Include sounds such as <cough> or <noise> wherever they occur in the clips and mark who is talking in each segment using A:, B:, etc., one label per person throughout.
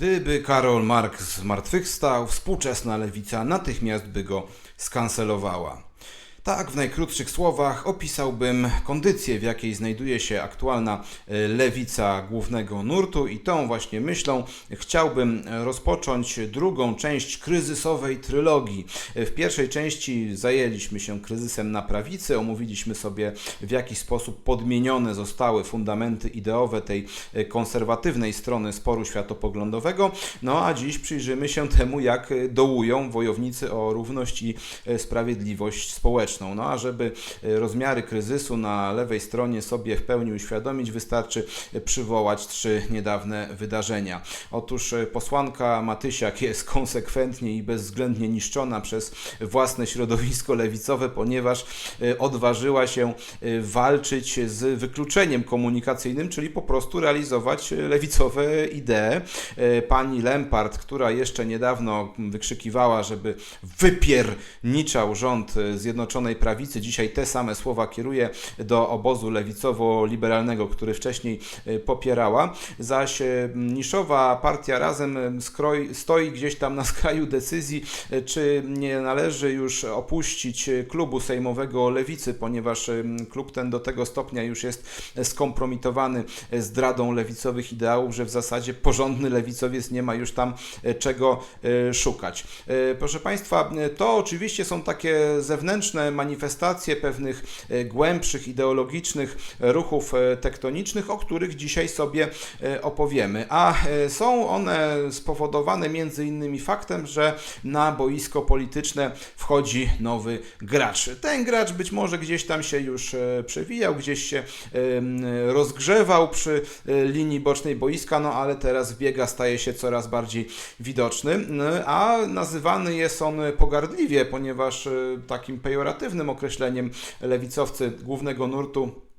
A: Gdyby Karol Marx zmartwychwstał, współczesna lewica natychmiast by go skancelowała. Tak, w najkrótszych słowach opisałbym kondycję, w jakiej znajduje się aktualna e, lewica głównego nurtu, i tą właśnie myślą chciałbym rozpocząć drugą część kryzysowej trylogii. E, W pierwszej części zajęliśmy się kryzysem na prawicy, omówiliśmy sobie w jaki sposób podmienione zostały fundamenty ideowe tej e, konserwatywnej strony sporu światopoglądowego. No a dziś przyjrzymy się temu, jak dołują wojownicy o równość i sprawiedliwość społeczną. No a żeby e, rozmiary kryzysu na lewej stronie sobie w pełni uświadomić, wystarczy e, przywołać trzy niedawne wydarzenia. Otóż e, posłanka Matysiak jest <laughs> konsekwentnie i bezwzględnie niszczona przez własne środowisko lewicowe, ponieważ odważyła się walczyć z wykluczeniem komunikacyjnym, czyli po prostu realizować lewicowe idee. Pani Lempart, która jeszcze niedawno wykrzykiwała, żeby wypierniczał rząd e, Zjednoczonej Prawicy, dzisiaj te same słowa kieruje do obozu lewicowo-liberalnego, który wcześniej e, popierała, zaś e, niszowa partia Razem e, skroi, stoi gdzieś tam na <laughs> skraju decyzji, czy nie należy już opuścić klubu sejmowego Lewicy, ponieważ klub ten do tego stopnia już jest skompromitowany zdradą lewicowych ideałów, że w zasadzie porządny lewicowiec nie ma już tam czego szukać. Proszę Państwa, to oczywiście są takie zewnętrzne manifestacje pewnych e, głębszych, ideologicznych ruchów e, tektonicznych, o których dzisiaj sobie e, opowiemy. A są one spowodowane między innymi faktem, że na boisko polityczne wchodzi nowy gracz. Ten gracz być może gdzieś tam się już przewijał, gdzieś się rozgrzewał przy linii bocznej boiska, no ale teraz biega, staje się coraz bardziej widoczny, a nazywany jest on pogardliwie, ponieważ takim pejoratywnym określeniem lewicowcy głównego nurtu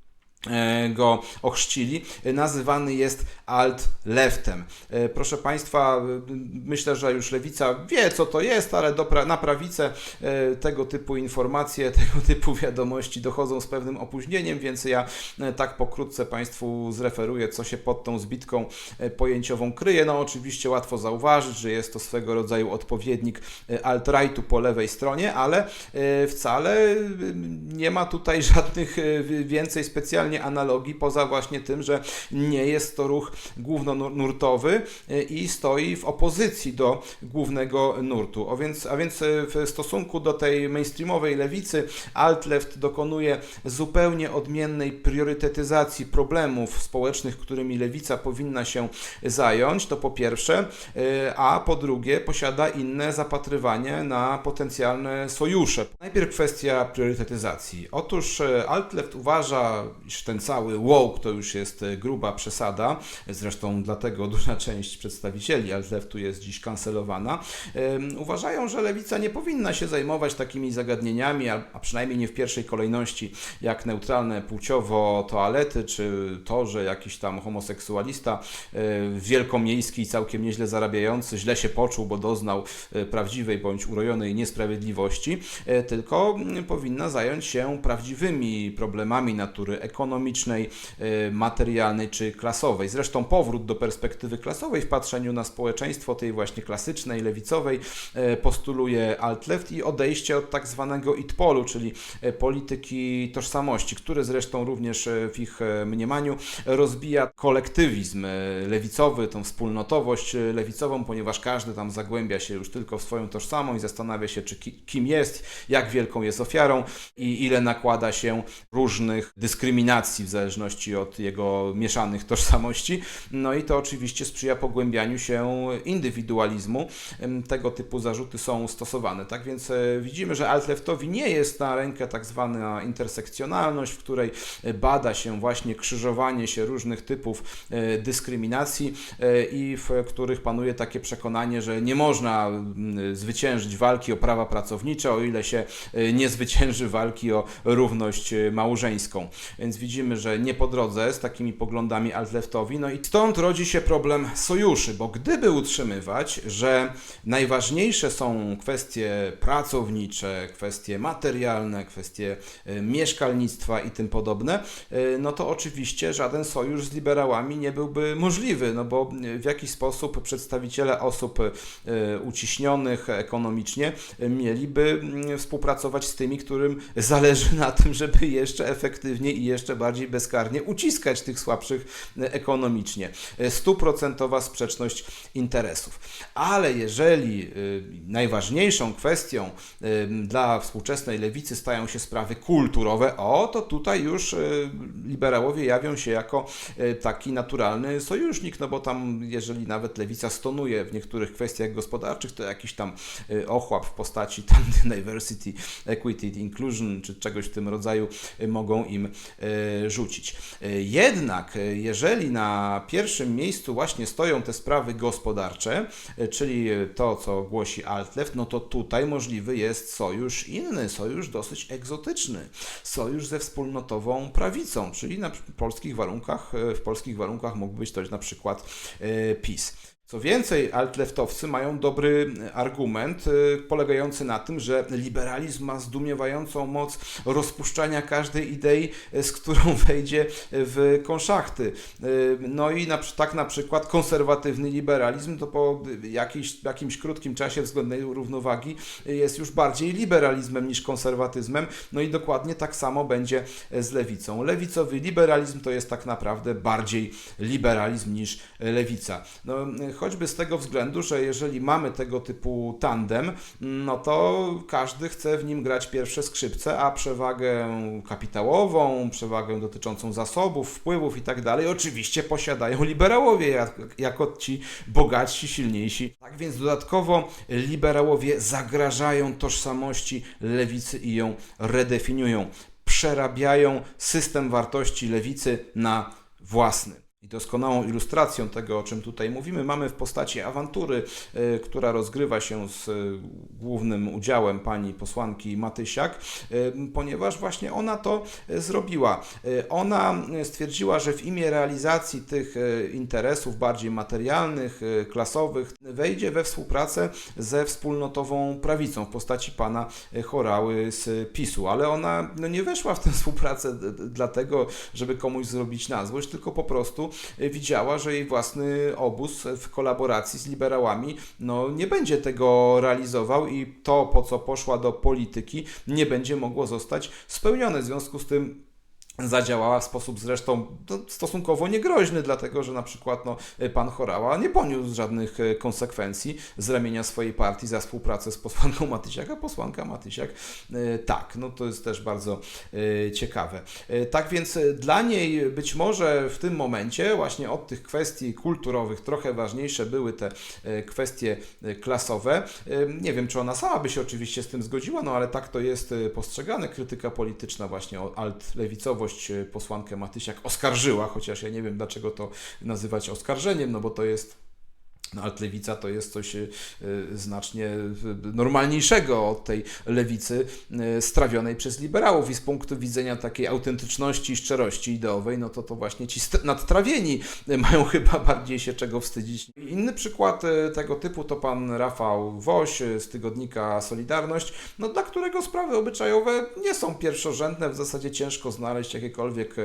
A: go ochrzcili, e, nazywany jest alt-leftem. E, Proszę Państwa, e, myślę, że już lewica wie, co to jest, ale do pra- na prawicę e, tego typu informacje, <laughs> tego typu wiadomości dochodzą z pewnym opóźnieniem, więc ja e, tak pokrótce Państwu zreferuję, co się pod tą zbitką e, pojęciową kryje. No oczywiście łatwo zauważyć, że jest to swego rodzaju odpowiednik e, alt-rightu po lewej stronie, ale e, wcale e, nie ma tutaj <laughs> żadnych e, więcej analogii, poza właśnie tym, że nie jest to ruch głównonurtowy e, i stoi w opozycji do głównego nurtu. A więc, a więc e, w stosunku do tej mainstreamowej lewicy alt-left dokonuje zupełnie odmiennej priorytetyzacji problemów społecznych, którymi lewica powinna się zająć, to po pierwsze, e, a po drugie posiada inne zapatrywanie na potencjalne sojusze. Najpierw kwestia priorytetyzacji. Otóż alt-left uważa, ten cały woke to już jest e, gruba przesada, zresztą dlatego duża <laughs> część przedstawicieli alt-leftu jest dziś kancelowana. Uważają, że lewica nie powinna się zajmować takimi zagadnieniami, a przynajmniej nie w pierwszej kolejności, jak neutralne płciowo toalety, czy to, że jakiś tam homoseksualista e, wielkomiejski, całkiem nieźle zarabiający, źle się poczuł, bo doznał e, prawdziwej bądź urojonej niesprawiedliwości, tylko mm, powinna zająć się prawdziwymi problemami natury ekonomicznej, e, materialnej czy klasowej. Zresztą powrót do perspektywy klasowej w patrzeniu na społeczeństwo tej właśnie klasycznej, lewicowej e, postuluje alt-left i odejście od tak zwanego itpolu, czyli e, polityki tożsamości, który zresztą również w ich mniemaniu rozbija kolektywizm lewicowy, tą wspólnotowość lewicową, ponieważ każdy tam zagłębia się już tylko w swoją tożsamość, zastanawia się, czy ki, kim jest, jak wielką jest ofiarą i ile nakłada się różnych dyskryminacji w zależności od jego mieszanych <laughs> tożsamości. No i to oczywiście sprzyja pogłębianiu się indywidualizmu. Tego typu zarzuty są stosowane. Tak więc e, widzimy, że alt-leftowi nie jest na rękę tak zwana intersekcjonalność, w której e, bada się właśnie krzyżowanie się różnych typów e, dyskryminacji i w których panuje takie przekonanie, że nie można mm, zwyciężyć walki o prawa pracownicze, o ile się nie zwycięży walki o równość małżeńską. Więc widzimy, widzimy, że nie po drodze z takimi poglądami alt-leftowi. No i stąd rodzi się problem sojuszy, bo gdyby utrzymywać, że najważniejsze są kwestie pracownicze, kwestie materialne, kwestie e, mieszkalnictwa i tym podobne, e, no to oczywiście żaden sojusz z liberałami nie byłby możliwy, no bo w jakiś sposób przedstawiciele osób e, uciśnionych ekonomicznie e, mieliby mm, współpracować z tymi, którym zależy na tym, żeby jeszcze efektywniej i jeszcze bardziej bezkarnie uciskać tych słabszych e, ekonomicznie. E, Stuprocentowa sprzeczność interesów. Ale jeżeli y, najważniejszą kwestią dla współczesnej lewicy stają się sprawy kulturowe, o to tutaj już liberałowie jawią się jako taki naturalny sojusznik, no bo tam, jeżeli nawet lewica stonuje w niektórych kwestiach gospodarczych, to jakiś tam ochłap w postaci tam <laughs> diversity, equity, inclusion czy czegoś w tym rodzaju mogą im rzucić. Y, Jednak, y, jeżeli na pierwszym miejscu właśnie stoją te sprawy gospodarcze, czyli to, co głosi Altleft, no to tutaj możliwy jest sojusz inny, sojusz dosyć egzotyczny, sojusz ze wspólnotową prawicą, czyli na polskich warunkach, w polskich warunkach mógł być to na przykład PiS. Co więcej, altleftowcy mają dobry argument y, polegający na tym, że liberalizm ma zdumiewającą moc rozpuszczania każdej idei, y, z którą <laughs> wejdzie w konszachty. No i na, tak na przykład konserwatywny liberalizm to po jakimś krótkim czasie względnej równowagi jest już bardziej liberalizmem niż konserwatyzmem. No i dokładnie tak samo będzie z lewicą. Lewicowy liberalizm to jest tak naprawdę bardziej liberalizm niż lewica. No, choćby z tego względu, że jeżeli mamy tego typu tandem, no to każdy chce w nim grać pierwsze skrzypce, a przewagę kapitałową, przewagę dotyczącą zasobów, wpływów i tak dalej, oczywiście posiadają liberałowie jak, jako ci bogatsi, silniejsi. Tak więc dodatkowo liberałowie zagrażają tożsamości lewicy i ją redefiniują. Przerabiają system wartości lewicy na własny. I doskonałą ilustracją tego, o czym tutaj mówimy, mamy w postaci awantury, y, która rozgrywa się z y, głównym udziałem pani posłanki Matysiak, y, ponieważ właśnie ona to zrobiła. Ona stwierdziła, że w imię realizacji tych interesów bardziej materialnych, klasowych, wejdzie we współpracę ze wspólnotową prawicą w postaci pana Chorały z PiSu, ale ona no, nie weszła w tę współpracę dlatego, żeby komuś zrobić na złość, tylko po prostu widziała, że jej własny obóz w kolaboracji z liberałami no, nie będzie tego realizował i to, po co poszła do polityki, nie będzie mogło zostać spełnione. W związku z tym zadziałała w sposób zresztą no, stosunkowo niegroźny, dlatego że na przykład no, pan Chorała nie poniósł żadnych e, konsekwencji z ramienia swojej partii za współpracę z posłanką Matysiak, a posłanka Matysiak e, tak, no to jest też bardzo e, ciekawe. Tak więc dla niej być może w tym momencie właśnie od tych kwestii kulturowych trochę ważniejsze były te kwestie klasowe. Nie wiem, czy ona sama by się oczywiście z tym zgodziła, no ale tak to jest postrzegane. Krytyka polityczna właśnie o alt-lewicowość e, posłankę Matysiak oskarżyła, chociaż ja nie wiem dlaczego to nazywać oskarżeniem, no bo to jest no, alt-lewica to jest coś y, znacznie y, normalniejszego od tej lewicy y, strawionej przez liberałów. I z punktu widzenia takiej autentyczności i szczerości ideowej, no to to właśnie ci nadtrawieni mają <laughs> chyba bardziej się czego wstydzić. Inny przykład tego typu to pan Rafał Woś z tygodnika Solidarność, no dla którego sprawy obyczajowe nie są pierwszorzędne, w zasadzie ciężko znaleźć jakiekolwiek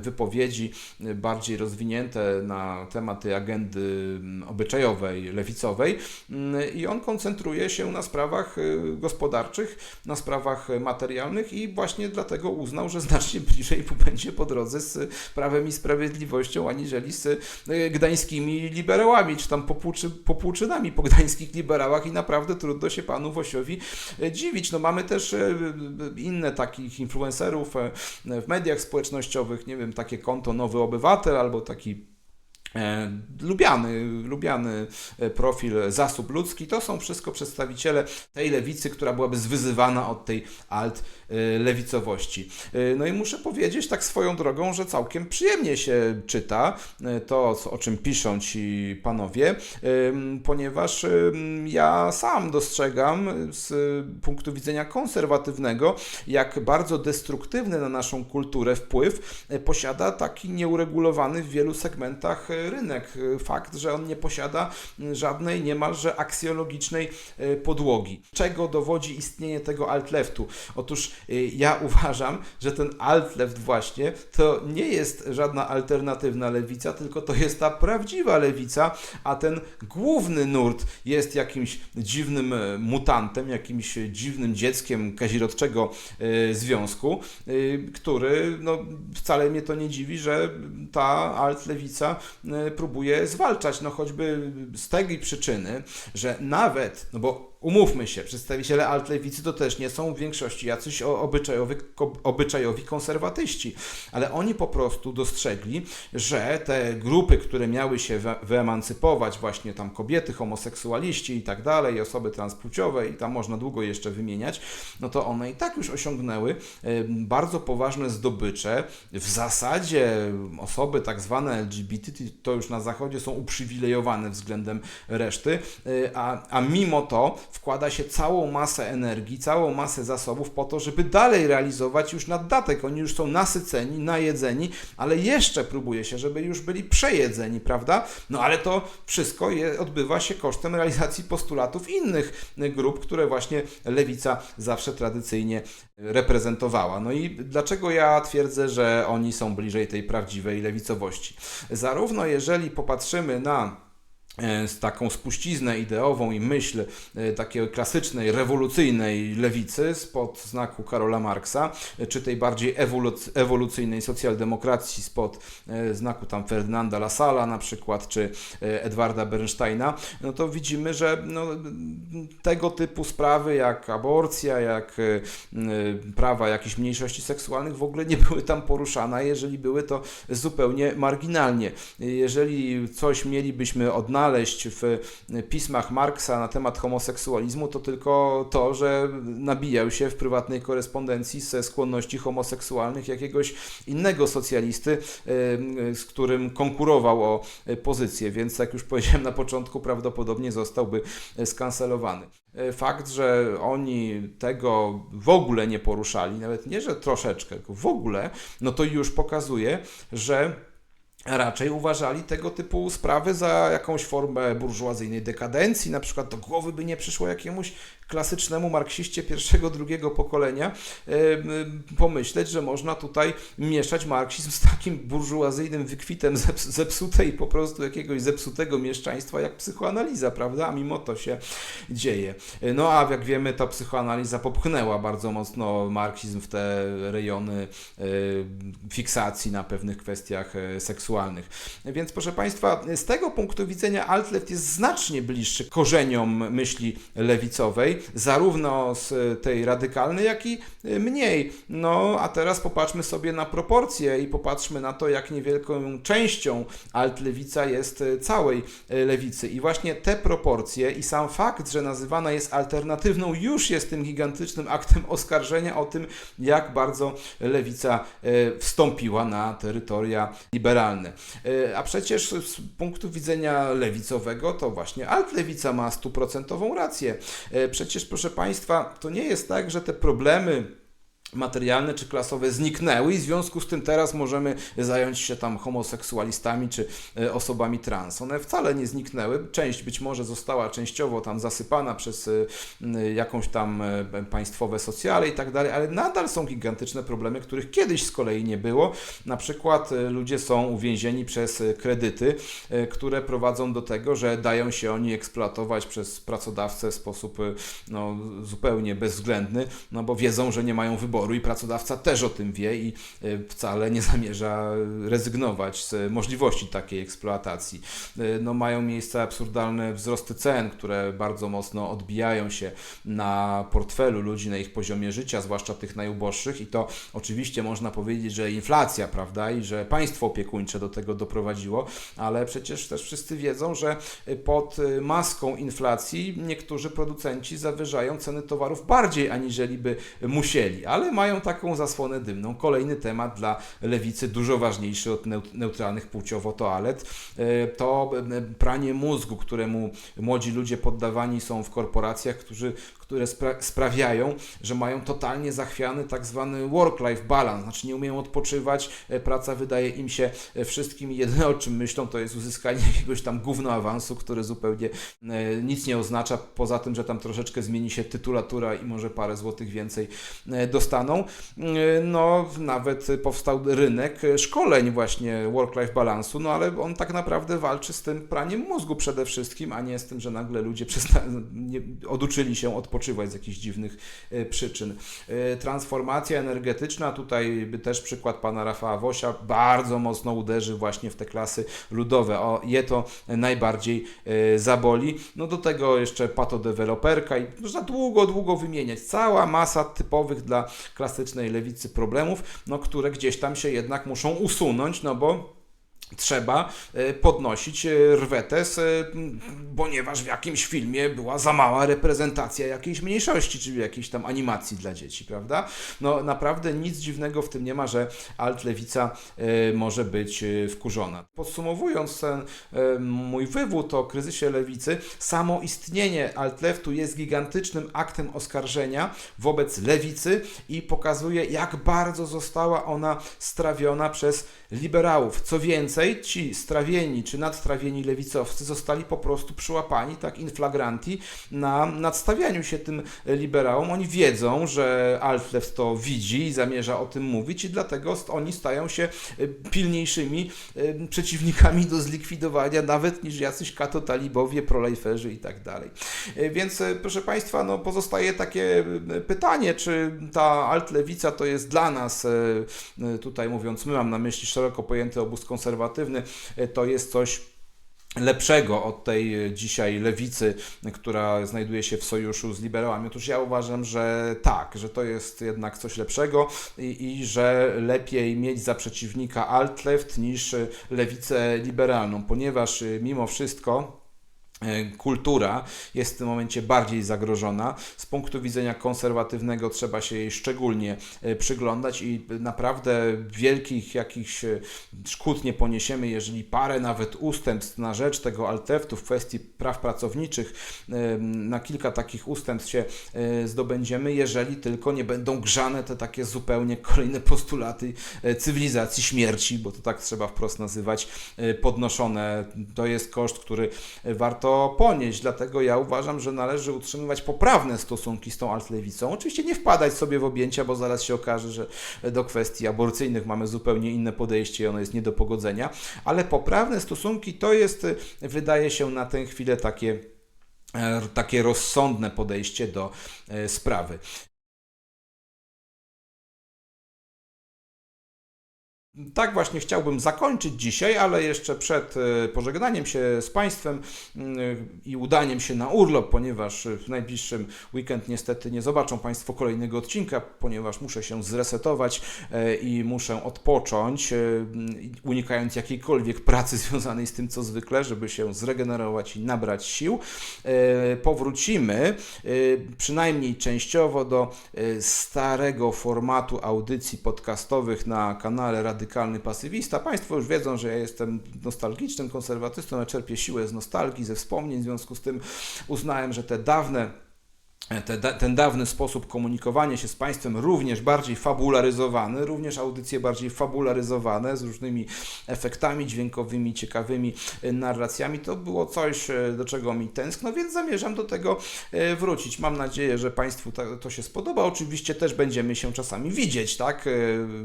A: wypowiedzi bardziej rozwinięte na tematy agendy mm, obyczajowej, lewicowej Mm, i on koncentruje się na sprawach y, gospodarczych, na sprawach materialnych i właśnie dlatego uznał, że znacznie <laughs> bliżej będzie po drodze z Prawem i Sprawiedliwością, aniżeli z y, gdańskimi liberałami, czy tam popłuczy, popłuczynami po gdańskich liberałach i naprawdę trudno się panu Wosiowi y, dziwić. No mamy też inne takich influencerów w mediach społecznościowych, nie wiem, takie konto Nowy Obywatel albo taki lubiany, lubiany e, profil zasób ludzki, to są wszystko przedstawiciele tej lewicy, która byłaby zwyzywana od tej alt e, lewicowości. No i muszę powiedzieć tak swoją drogą, że całkiem przyjemnie się czyta to, o czym piszą ci panowie, ponieważ ja sam dostrzegam z punktu widzenia konserwatywnego, jak bardzo destruktywny na naszą kulturę wpływ posiada taki nieuregulowany w wielu segmentach rynek. Fakt, że on nie posiada żadnej niemalże aksjologicznej e, podłogi. Czego dowodzi istnienie tego alt-leftu? Otóż e, ja <laughs> uważam, że ten alt-left właśnie to nie jest żadna alternatywna lewica, tylko to jest ta prawdziwa lewica, a ten główny nurt jest jakimś dziwnym e, mutantem, jakimś dziwnym dzieckiem kazirodczego związku, który no, wcale mnie to nie dziwi, że ta alt-lewica próbuje zwalczać, no choćby z tej przyczyny, że nawet, no bo umówmy się, przedstawiciele alt-lewicy to też nie są w większości jacyś obyczajowi, obyczajowi konserwatyści, ale oni po prostu dostrzegli, że te grupy, które miały się wyemancypować, właśnie tam kobiety, homoseksualiści i tak dalej, osoby transpłciowe i tam można długo jeszcze wymieniać, no to one i tak już osiągnęły bardzo poważne zdobycze. W zasadzie osoby tak zwane LGBT to już na zachodzie są uprzywilejowane względem reszty, y, a, a mimo to wkłada się całą masę energii, całą masę zasobów po to, żeby dalej realizować już naddatek. Oni już są nasyceni, najedzeni, ale jeszcze próbuje się, żeby już byli przejedzeni, prawda? No ale to wszystko je, odbywa się kosztem realizacji postulatów innych grup, które właśnie lewica zawsze tradycyjnie reprezentowała. No i dlaczego ja twierdzę, że oni są bliżej tej prawdziwej lewicowości? Zarówno jeżeli popatrzymy na z taką spuściznę ideową i myśl e, takiej klasycznej, rewolucyjnej lewicy spod znaku Karola Marksa, e, czy tej bardziej ewoluc ewolucyjnej socjaldemokracji spod znaku tam Ferdynanda Lasala na przykład, czy Edwarda Bernsteina, no to widzimy, że no, tego typu sprawy jak aborcja, jak prawa jakichś mniejszości seksualnych w ogóle nie <laughs> były tam poruszane, jeżeli były to zupełnie marginalnie. Jeżeli coś mielibyśmy odnaleźć, znaleźć w pismach Marksa na temat homoseksualizmu, to tylko to, że nabijał się w prywatnej korespondencji ze skłonności homoseksualnych jakiegoś innego socjalisty, z którym konkurował o pozycję, więc jak już powiedziałem na początku, prawdopodobnie zostałby skancelowany. Fakt, że oni tego w ogóle nie poruszali, nawet nie, że troszeczkę, tylko w ogóle, no to już pokazuje, że raczej uważali tego typu sprawy za jakąś formę burżuazyjnej dekadencji. Na przykład do głowy by nie przyszło jakiemuś klasycznemu marksiście pierwszego, drugiego pokolenia pomyśleć, że można tutaj mieszać marksizm z takim burżuazyjnym wykwitem zepsutej po prostu jakiegoś zepsutego mieszczaństwa jak psychoanaliza, prawda? A mimo to się dzieje. No a jak wiemy, ta psychoanaliza popchnęła bardzo mocno marksizm w te rejony fiksacji na pewnych kwestiach e, seksualnych. Więc proszę Państwa, z tego punktu widzenia Altleft jest znacznie bliższy korzeniom myśli lewicowej, zarówno z tej radykalnej, jak i mniej. No a teraz popatrzmy sobie na proporcje i popatrzmy na to, jak niewielką częścią alt-lewica jest całej lewicy. I właśnie te proporcje i sam fakt, że nazywana jest alternatywną, już jest tym gigantycznym aktem oskarżenia o tym, jak bardzo lewica e, wstąpiła na terytoria liberalne. E, a przecież z punktu widzenia lewicowego to właśnie alt-lewica ma stuprocentową rację. E, przecież przecież, proszę Państwa, to nie jest tak, że te problemy materialne czy klasowe zniknęły i w związku z tym teraz możemy zająć się tam homoseksualistami czy e, osobami trans. One wcale nie zniknęły. Część być może została częściowo tam zasypana przez e, jakąś tam e, państwowe socjale i tak dalej, ale nadal są gigantyczne problemy, których kiedyś z kolei nie było. Na przykład ludzie są uwięzieni przez kredyty, które prowadzą do tego, że dają się oni eksploatować przez pracodawcę w sposób no, zupełnie bezwzględny, no bo wiedzą, że nie mają wyboru wyboru i pracodawca też o tym wie i wcale nie zamierza rezygnować z możliwości takiej eksploatacji. No, mają miejsce absurdalne wzrosty cen, które bardzo mocno odbijają się na portfelu ludzi, na ich poziomie życia, zwłaszcza tych najuboższych i to oczywiście można powiedzieć, że inflacja, prawda, i że państwo opiekuńcze do tego doprowadziło, ale przecież też wszyscy wiedzą, że pod maską inflacji niektórzy producenci zawyżają ceny towarów bardziej aniżeli by musieli, ale mają taką zasłonę dymną. Kolejny temat dla lewicy, dużo ważniejszy od neutralnych płciowo toalet, to pranie mózgu, któremu młodzi ludzie poddawani są w korporacjach, którzy, które spra sprawiają, że mają totalnie zachwiany tak zwany work-life balance, znaczy nie umieją odpoczywać, e, praca wydaje im się e, wszystkim jedyne o czym myślą to jest uzyskanie <laughs> jakiegoś tam gówno awansu, który zupełnie e, nic nie oznacza, poza tym, że tam troszeczkę zmieni się tytulatura i może parę złotych więcej dostaną. No, nawet powstał rynek szkoleń właśnie work-life balansu, no ale on tak naprawdę walczy z tym praniem mózgu przede wszystkim, a nie z tym, że nagle ludzie <laughs> nie, oduczyli się odpoczywać z jakichś dziwnych przyczyn. Transformacja energetyczna, tutaj też przykład pana Rafała Wosia, bardzo mocno uderzy właśnie w te klasy ludowe. O, je to najbardziej e, zaboli. No do tego jeszcze patodeweloperka i można długo, długo wymieniać. Cała masa typowych dla klasycznej lewicy problemów, no które gdzieś tam się jednak muszą usunąć, no bo trzeba e, podnosić e, rwetę, ponieważ w jakimś filmie była za mała reprezentacja jakiejś mniejszości, czyli jakiejś tam animacji dla dzieci, prawda? No naprawdę nic dziwnego w tym nie ma, że alt-lewica e, może być wkurzona. Podsumowując ten mój wywód o kryzysie lewicy, samo istnienie alt-leftu jest gigantycznym aktem oskarżenia wobec lewicy i pokazuje, jak bardzo została ona strawiona przez liberałów. Co więcej, ci strawieni czy nadstrawieni lewicowcy zostali po prostu przyłapani, tak in flagranti, na nadstawianiu się tym liberałom. Oni wiedzą, że Alflew to widzi i zamierza o tym mówić i dlatego oni stają się e, pilniejszymi e, przeciwnikami do zlikwidowania nawet niż jacyś katotalibowie, prolejferzy i tak dalej. E, więc proszę Państwa, no pozostaje takie pytanie, czy ta altlewica to jest dla nas, tutaj mówiąc my, mam na myśli szeroko pojęty obóz konserwatywny, e, to jest coś lepszego od tej e, dzisiaj lewicy, która znajduje się w sojuszu z liberałami. Otóż ja uważam, że tak, że to jest jednak coś lepszego i, i że lepiej mieć za przeciwnika alt-left niż lewicę liberalną, ponieważ e, mimo wszystko E, kultura jest w tym momencie bardziej zagrożona. Z punktu widzenia konserwatywnego trzeba się jej szczególnie e, przyglądać i naprawdę wielkich jakichś e, szkód nie poniesiemy, jeżeli parę nawet ustępstw na rzecz tego alteftu w kwestii praw pracowniczych, na kilka takich ustępstw się zdobędziemy, jeżeli tylko nie będą grzane te takie zupełnie kolejne postulaty cywilizacji śmierci, bo to tak trzeba wprost nazywać, podnoszone. To jest koszt, który warto to ponieść. Dlatego ja uważam, że należy utrzymywać poprawne stosunki z tą altlewicą. Oczywiście nie wpadać sobie w objęcia, bo zaraz się okaże, że do kwestii aborcyjnych mamy zupełnie inne podejście i ono jest nie do pogodzenia, ale poprawne stosunki to jest, wydaje się, na tę chwilę takie e, takie rozsądne podejście do e, sprawy. Tak właśnie chciałbym zakończyć dzisiaj, ale jeszcze przed e, pożegnaniem się z Państwem mm, i udaniem się na urlop, ponieważ w najbliższym weekend niestety nie zobaczą Państwo kolejnego odcinka, ponieważ muszę się zresetować e, i muszę odpocząć, e, unikając jakiejkolwiek pracy <laughs> związanej z tym, co zwykle, żeby się zregenerować i nabrać sił. Powrócimy przynajmniej częściowo do starego formatu audycji podcastowych na kanale Rady radykalny pasywista. Państwo już wiedzą, że ja jestem nostalgicznym konserwatystą, ja czerpię siłę z nostalgii, ze wspomnień, w związku z tym uznałem, że te dawne te, ten dawny sposób komunikowania się z państwem również bardziej fabularyzowany, również audycje bardziej fabularyzowane z różnymi efektami dźwiękowymi, ciekawymi e, narracjami, to było coś, e, do czego mi tęskno, więc zamierzam do tego e, wrócić. Mam nadzieję, że Państwu to się spodoba. Oczywiście też będziemy się czasami widzieć, tak,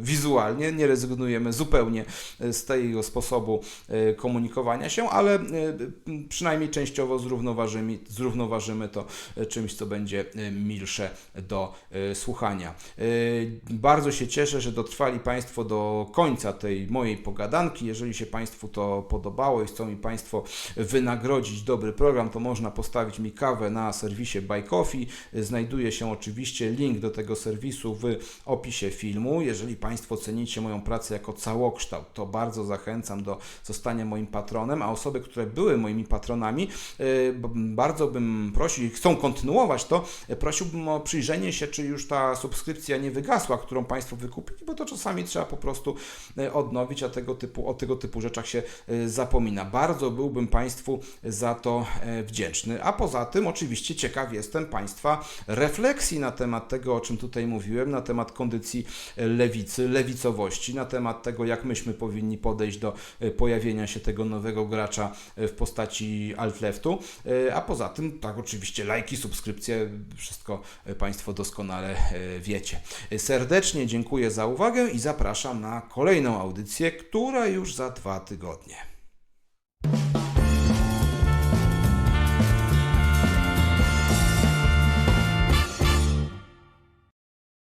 A: wizualnie, nie rezygnujemy zupełnie z tego sposobu komunikowania się, ale przynajmniej częściowo zrównoważymy, zrównoważymy to czymś, co będzie będzie e, milsze do e, słuchania. E, Bardzo się cieszę, że dotrwali Państwo do końca tej mojej pogadanki. Jeżeli się Państwu to podobało i chcą mi Państwo wynagrodzić dobry program, to można postawić mi kawę na serwisie Buy Coffee. Znajduje się oczywiście link do tego serwisu w opisie filmu. Jeżeli Państwo cenicie moją pracę jako całokształt, to bardzo zachęcam do zostania moim patronem, a osoby, które były moimi patronami, y, bardzo bym prosił, i chcą kontynuować to, y, prosiłbym o przyjrzenie się, czy już ta subskrypcja nie wygasła, którą Państwo wykupili, bo to czasami trzeba po prostu y, odnowić, a tego typu, o tego typu rzeczach się y, zapomina. Bardzo byłbym Państwu za to e, wdzięczny. A poza tym, oczywiście, ciekaw jestem Państwa refleksji na temat tego, o czym tutaj mówiłem, na temat kondycji e, lewicy, lewicowości, na temat tego, jak myśmy powinni podejść do e, pojawienia się tego nowego gracza e, w postaci alt-leftu. E, A poza tym, tak, oczywiście, lajki, subskrypcje, wszystko e, Państwo doskonale e, wiecie. Serdecznie dziękuję za uwagę i zapraszam na kolejną audycję, która już za dwa tygodnie.